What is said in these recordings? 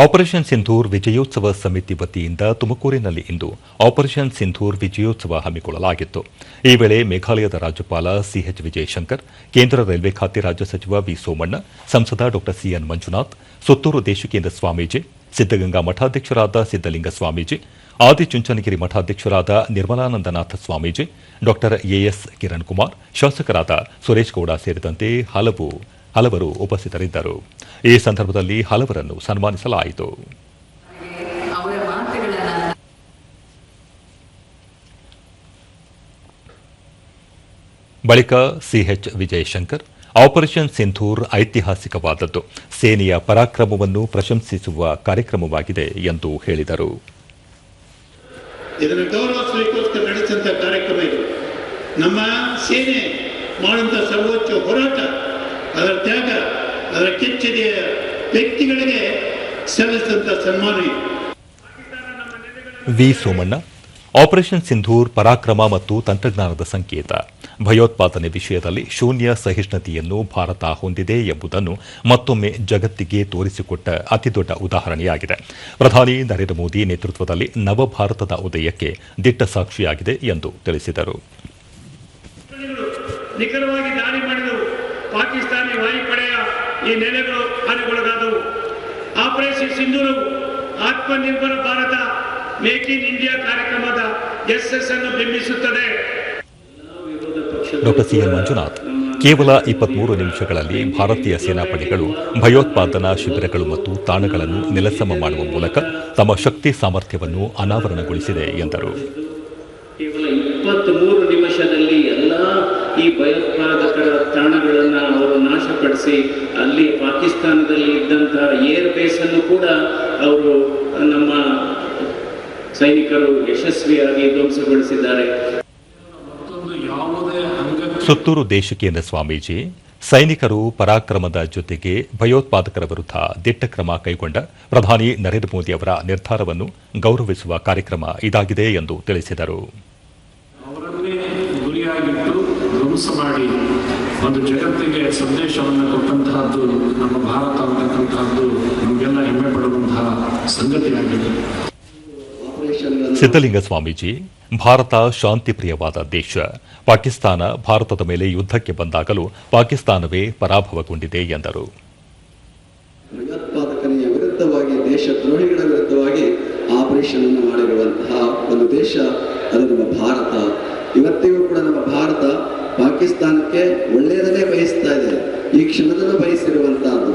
Operation Sindoor ವಿಜಯೋತ್ಸವ ಸಮಿತಿ ವತಿಯಿಂದ ತುಮಕೂರಿನಲ್ಲಿ ಇಂದು ಆಪರೇಷನ್ ಸಿಂಧೂರ್ ವಿಜಯೋತ್ಸವ ಹಮ್ಮಿಕೊಳ್ಳಲಾಗಿತ್ತು. ಈ ವೇಳೆ ಮೇಘಾಲಯದ ರಾಜ್ಯಪಾಲ ಸಿಎಚ್ ವಿಜಯಶಂಕರ್, ಕೇಂದ್ರ ರೈಲ್ವೆ ಖಾತೆ ರಾಜ್ಯ ಸಚಿವ ವಿ ಸೋಮಣ್ಣ, ಸಂಸದ ಡಾ ಸಿಎನ್ ಮಂಜುನಾಥ್, ಸುತ್ತೂರು ದೇಶಿಕೇಂದ್ರ ಸ್ವಾಮೀಜಿ ಸಿದ್ದಗಂಗಾ ಮಠಾಧ್ಯಕ್ಷರಾದ ಸಿದ್ದಲಿಂಗ ಸ್ವಾಮೀಜಿ ಆದಿಚುಂಚನಗಿರಿ ಮಠಾಧ್ಯಕ್ಷರಾದ ನಿರ್ಮಲಾನಂದನಾಥ ಸ್ವಾಮೀಜಿ ಡಾ ಎಎಸ್ ಕಿರಣ್ ಕುಮಾರ್ ಶಾಸಕರಾದ ಸುರೇಶ್ ಗೌಡ ಸೇರಿದಂತೆ ಹಲವು ಹಲವರು ಉಪಸ್ಥಿತರಿದ್ದರು. ಈ ಸಂದರ್ಭದಲ್ಲಿ ಹಲವರನ್ನು ಸನ್ಮಾನಿಸಲಾಯಿತು. ಬಳಿಕ ಸಿಎಚ್ ವಿಜಯಶಂಕರ್, ಆಪರೇಷನ್ ಸಿಂಧೂರ್ ಐತಿಹಾಸಿಕವಾದದ್ದು. ಸೇನೆಯ ಪರಾಕ್ರಮವನ್ನು ಪ್ರಶಂಸಿಸುವ ಕಾರ್ಯಕ್ರಮವಾಗಿದೆ ಎಂದು ಹೇಳಿದರು. ನಡೆಸಿದಂಥ ಕಾರ್ಯಕ್ರಮ ಇದು. ನಮ್ಮ ಸೇನೆ ಮಾಡುವಂಥ ಸರ್ವೋಚ್ಚ ಹೋರಾಟ ಅದರ ತ್ಯಾಗ ಅದರ ಕೆಚ್ಚೆದೆಯ ವ್ಯಕ್ತಿಗಳಿಗೆ ಸಲ್ಲಿಸಿದಂಥ ಸನ್ಮಾನ ವಿ ಸೋಮಣ್ಣ ಆಪರೇಷನ್ ಸಿಂಧೂರ್ ಪರಾಕ್ರಮ ಮತ್ತು ತಂತ್ರಜ್ಞಾನದ ಸಂಕೇತ. ಭಯೋತ್ಪಾದನೆ ವಿಷಯದಲ್ಲಿ ಶೂನ್ಯ ಸಹಿಷ್ಣುತೆಯನ್ನು ಭಾರತ ಹೊಂದಿದೆ ಎಂಬುದನ್ನು ಮತ್ತೊಮ್ಮೆ ಜಗತ್ತಿಗೆ ತೋರಿಸಿಕೊಟ್ಟ ಅತಿದೊಡ್ಡ ಉದಾಹರಣೆಯಾಗಿದೆ. ಪ್ರಧಾನಿ ನರೇಂದ್ರ ಮೋದಿ ನೇತೃತ್ವದಲ್ಲಿ ನವಭಾರತದ ಉದಯಕ್ಕೆ ದಿಟ್ಟ ಸಾಕ್ಷಿಯಾಗಿದೆ ಎಂದು ತಿಳಿಸಿದರು. ನಿಖರವಾಗಿ ದಾಳಿ ಮಾಡಿದವು ಪಾಕಿಸ್ತಾನಿ ವಾಯುಪಡೆಯ ಈ ನೆಲೆಗಳು ಹಾನಿಗೊಳಗಾದವು. Operation ಸಿಂಧೂರವು Atmanirbhar Bharat make in India ಕಾರ್ಯಕ್ರಮದ ಯಶಸ್ಸನ್ನು ಅನ್ನು ಬಿಂಬಿಸುತ್ತದೆ. ಸಿ ಎನ್ ಮಂಜುನಾಥ್ ಕೇವಲ ಇಪ್ಪತ್ಮೂರು ನಿಮಿಷಗಳಲ್ಲಿ ಭಾರತೀಯ ಸೇನಾಪಡೆಗಳು ಭಯೋತ್ಪಾದನಾ ಶಿಬಿರಗಳು ಮತ್ತು ತಾಣಗಳನ್ನು ನೆಲಸಮ ಮಾಡುವ ಮೂಲಕ ತಮ್ಮ ಶಕ್ತಿ ಸಾಮರ್ಥ್ಯವನ್ನು ಅನಾವರಣಗೊಳಿಸಿದೆ ಎಂದರು ಕೇವಲ ಇಪ್ಪತ್ತ್ಮೂರು ನಿಮಿಷದಲ್ಲಿ ಎಲ್ಲ ಈ ಭಯೋತ್ಪಾದಕರ ತಾಣಗಳನ್ನು ಅವರು ನಾಶಪಡಿಸಿ ಅಲ್ಲಿ ಪಾಕಿಸ್ತಾನದಲ್ಲಿ ಇದ್ದಂತಹ ಏರ್ ಬೇಸನ್ನು ಕೂಡ ಅವರು ನಮ್ಮ ಸೈನಿಕರು ಯಶಸ್ವಿಯಾಗಿ ಧ್ವಂಸಗೊಳಿಸಿದ್ದಾರೆ. ಸುತ್ತೂರು ದೇಶಿಕೇಂದ್ರ ಸ್ವಾಮೀಜಿ ಸೈನಿಕರು ಪರಾಕ್ರಮದ ಜೊತೆಗೆ ಭಯೋತ್ಪಾದಕರ ವಿರುದ್ಧ ದಿಟ್ಟ ಕ್ರಮ ಕೈಗೊಂಡ ಪ್ರಧಾನಿ ನರೇಂದ್ರ ಮೋದಿ ಅವರ ನಿರ್ಧಾರವನ್ನು ಗೌರವಿಸುವ ಕಾರ್ಯಕ್ರಮ ಇದಾಗಿದೆ ಎಂದು ತಿಳಿಸಿದರು. ಧ್ವಂಸ ಮಾಡಿ ಒಂದು ಜಗತ್ತಿಗೆ ಸಂದೇಶವನ್ನು ಕೊಟ್ಟಂತಹದ್ದು ನಮ್ಮ ಭಾರತ ಅಂತಕ್ಕಂತಹದ್ದು ನಮಗೆಲ್ಲ ಹೆಮ್ಮೆ ಪಡುವಂತಹ ಸಂಗತಿಯಾಗಿದೆ. ಸಿದ್ದಲಿಂಗ ಸ್ವಾಮೀಜಿ ಭಾರತ ಶಾಂತಿಪ್ರಿಯವಾದ ದೇಶ ಪಾಕಿಸ್ತಾನ ಭಾರತದ ಮೇಲೆ ಯುದ್ಧಕ್ಕೆ ಬಂದಾಗಲೂ ಪಾಕಿಸ್ತಾನವೇ ಪರಾಭವಗೊಂಡಿದೆ ಎಂದರು. ಭಯೋತ್ಪಾದಕನಿಯ ವಿರುದ್ಧವಾಗಿ ದೇಶದ್ರೋಹಿಗಳ ವಿರುದ್ಧವಾಗಿ ಆಪರೇಷನ್ ಅನ್ನು ಮಾಡಿರುವಂತಹ ಒಂದು ದೇಶ ಅದು ನಮ್ಮ ಭಾರತ. ಇವತ್ತಿಗೂ ಕೂಡ ನಮ್ಮ ಭಾರತ ಪಾಕಿಸ್ತಾನಕ್ಕೆ ಒಳ್ಳೆಯದನ್ನೇ ಬಯಸ್ತಾ ಇದೆ. ಈ ಕ್ಷಣದಲ್ಲೂ ಬಯಸಿರುವಂತಹದ್ದು.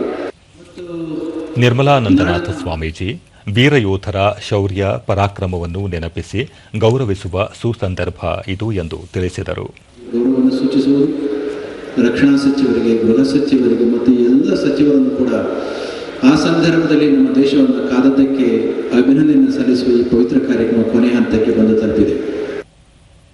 ನಿರ್ಮಲಾನಂದನಾಥ ಸ್ವಾಮೀಜಿ ವೀರಯೋಧರ ಶೌರ್ಯ ಪರಾಕ್ರಮವನ್ನು ನೆನಪಿಸಿ ಗೌರವಿಸುವ ಸುಸಂದರ್ಭ ಇದು ಎಂದು ತಿಳಿಸಿದರು. ಗೌರವವನ್ನು ಸೂಚಿಸುವುದು ರಕ್ಷಣಾ ಸಚಿವರಿಗೆ ಗೃಹ ಸಚಿವರಿಗೆ ಮತ್ತು ಎಲ್ಲ ಸಚಿವರನ್ನು ಕೂಡ ಆ ಸಂದರ್ಭದಲ್ಲಿ ನಮ್ಮ ದೇಶವನ್ನು ಕಾದದ್ದಕ್ಕೆ ಅಭಿನಂದನೆ ಸಲ್ಲಿಸುವ ಈ ಪವಿತ್ರ ಕಾರ್ಯಕ್ರಮ ಕೊನೆ ಹಂತಕ್ಕೆ ಬಂದ